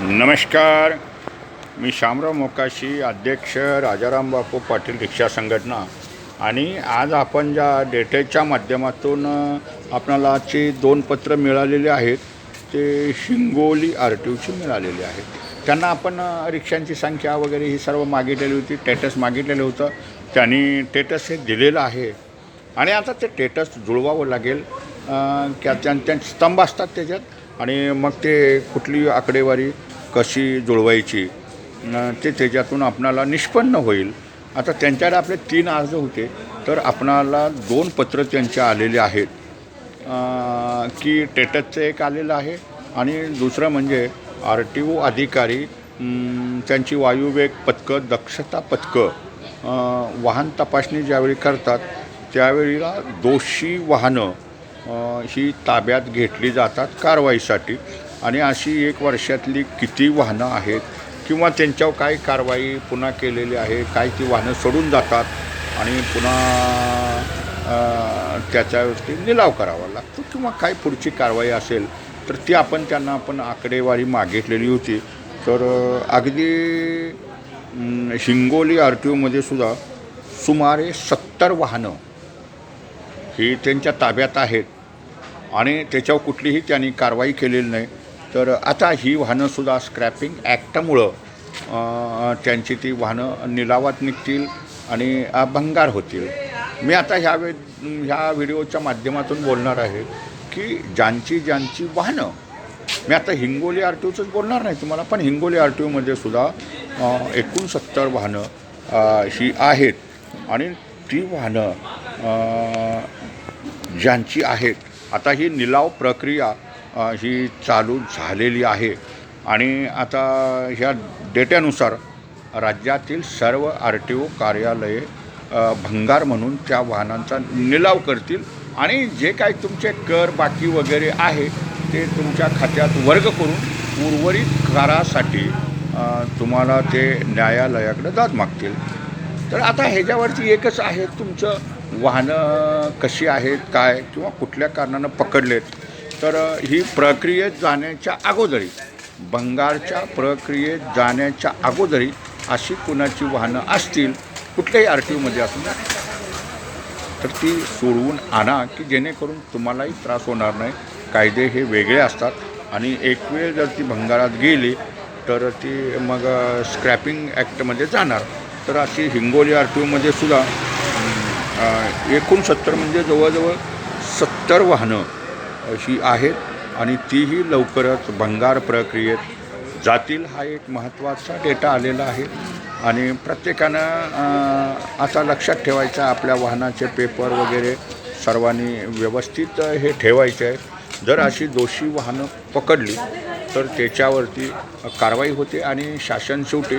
नमस्कार. मी शामराव मोकाशी अध्यक्ष राजाराम बापू पाटील रिक्षा संघटना. आणि आज आपण ज्या डेटेच्या माध्यमातून आपणाला ची दोन पत्र मिळालेले आहेत ते शिंगोली आर टी ओची मिळालेली आहेत. त्यांना आपण रिक्षांची संख्या वगैरे ही सर्व मागितलेली होती टेटस मागितलेलं होतं. त्यांनी टेटस हे दिलेलं आहे. आणि आता ते टेटस जुळवावं लागेल. त्या त्यां त्यांचे स्तंभ असतात त्याच्यात. आणि मग ते कुठली आकडेवारी कशी जुळवायची ते त्याच्यातून आपणाला निष्पन्न होईल. आता त्यांच्याकडे आपले तीन अर्ज होते तर आपणाला दोन पत्र त्यांचे आलेले आहेत. की टेटसचं एक आलेलं आहे आणि दुसरं म्हणजे आर टी ओ अधिकारी त्यांची वायुवेग पथकं दक्षता पथकं वाहन तपासणी ज्यावेळी करतात त्यावेळीला दोषी वाहनं ही ताब्यात घेतली जातात कारवाईसाठी. आणि अशी एक वर्षातली किती वाहनं आहेत किंवा त्यांच्यावर काय कारवाई पुन्हा केलेली आहे काय ती वाहनं सोडून जातात आणि पुन्हा त्याच्यावरती लिलाव करावा लागतो किंवा काय पुढची कारवाई असेल तर ती आपण त्यांना आपण आकडेवारी मागितलेली होती. तर अगदी हिंगोली आर टी ओमध्ये सुद्धा सुमारे सत्तर वाहनं ही त्यांच्या ताब्यात आहेत. आणि त्याच्यावर कुठलीही त्यांनी कारवाई केलेली नाही. तर आता ही वाहनंसुद्धा स्क्रॅपिंग ॲक्टामुळं त्यांची ती वाहनं निलावात निघतील आणि भंगार होतील. मी आता ह्या वे ह्या व्हिडिओच्या माध्यमातून बोलणार आहे की ज्यांची ज्यांची वाहनं मी आता हिंगोली आर टी ओचंच बोलणार नाही तुम्हाला पण हिंगोली आर टी ओमध्ये सुद्धा अं, एकूण सत्तर वाहनं ही आहेत. आणि ती वाहनं ज्यांची आहेत आता ही निलाव प्रक्रिया ही चालू झालेली आहे. आणि आता ह्या डेट्यानुसार राज्यातील सर्व आर टी ओ कार्यालये भंगार म्हणून त्या वाहनांचा निलाव करतील. आणि जे काय तुमचे कर बाकी वगैरे आहे ते तुमच्या खात्यात वर्ग करून उर्वरित करासाठी तुम्हाला ते न्यायालयाकडे दाद मागतील. तर आता ह्याच्यावरती एकच आहे तुमचं वाहनं कशी आहेत काय किंवा कुठल्या कारणानं पकडलेत तर ही प्रक्रियेत जाण्याच्या अगोदरी भंगारच्या प्रक्रियेत जाण्याच्या अगोदरी अशी कुणाची वाहनं असतील कुठल्याही आर टी ओमध्ये असून तर ती सोडवून आणा की जेणेकरून तुम्हालाही त्रास होणार नाही. कायदे हे वेगळे असतात आणि एक वेळ जर ती भंगारात गेली तर ती मग स्क्रॅपिंग ॲक्टमध्ये जाणार. तर अशी हिंगोली आर टी ओमध्ये सुद्धा एकूण सत्तर म्हणजे जवळजवळ सत्तर वाहनं अशी आहेत आणि तीही लवकरच भंगार प्रक्रियेत जातील. हा एक महत्त्वाचा डेटा आलेला आहे. आणि प्रत्येकानं आता लक्षात ठेवायचं आपल्या वाहनाचे पेपर वगैरे सर्वांनी व्यवस्थित हे ठेवायचे आहे जर अशी दोषी वाहनं पकडली तर त्याच्यावरती कारवाई होते आणि शासन शेवटी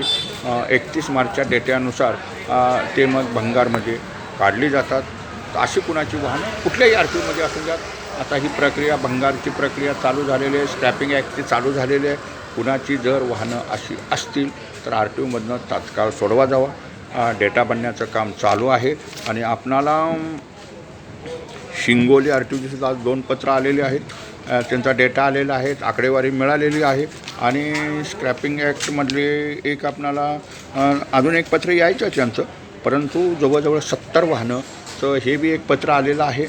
एकतीस मार्चच्या डेट्यानुसार ते मग भंगारमध्ये काढली जातात. अशी कुणाची वाहनं कुठल्याही आर असून ओमध्ये द्यात आता ही प्रक्रिया भंगारची प्रक्रिया चालू झालेली आहे. स्क्रॅपिंग ॲक्टची चालू झालेली आहे. कुणाची जर वाहनं अशी असतील तर आर टी ओमधनं तात्काळ सोडवा जावा. डेटा बनण्याचं काम चालू आहे. आणि आपणाला शिंगोली आर टी ओची सुद्धा दोन पत्र आलेली आहेत. त्यांचा डेटा आलेला आहे आकडेवारी मिळालेली आहे. आणि स्क्रॅपिंग ॲक्टमधले एक आपणाला अजून एक पत्र यायचं त्यांचं. परंतु जवळजवळ सत्तर वाहनंचं हे बी एक पत्र आलेलं आहे.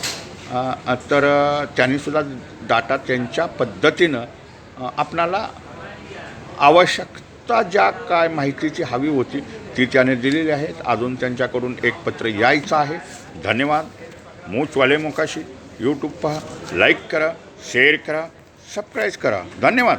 तर त्यांनीसुद्धा डाटा त्यांच्या पद्धतीनं आपणाला आवश्यकता ज्या काय माहितीची हवी होती ती त्याने दिलेली आहेत. अजून त्यांच्याकडून एक पत्र यायचं आहे. धन्यवाद. मूचवाले मोकाशी. यूट्यूब पहा. लाईक करा. शेअर करा. सबस्क्राईब करा. धन्यवाद.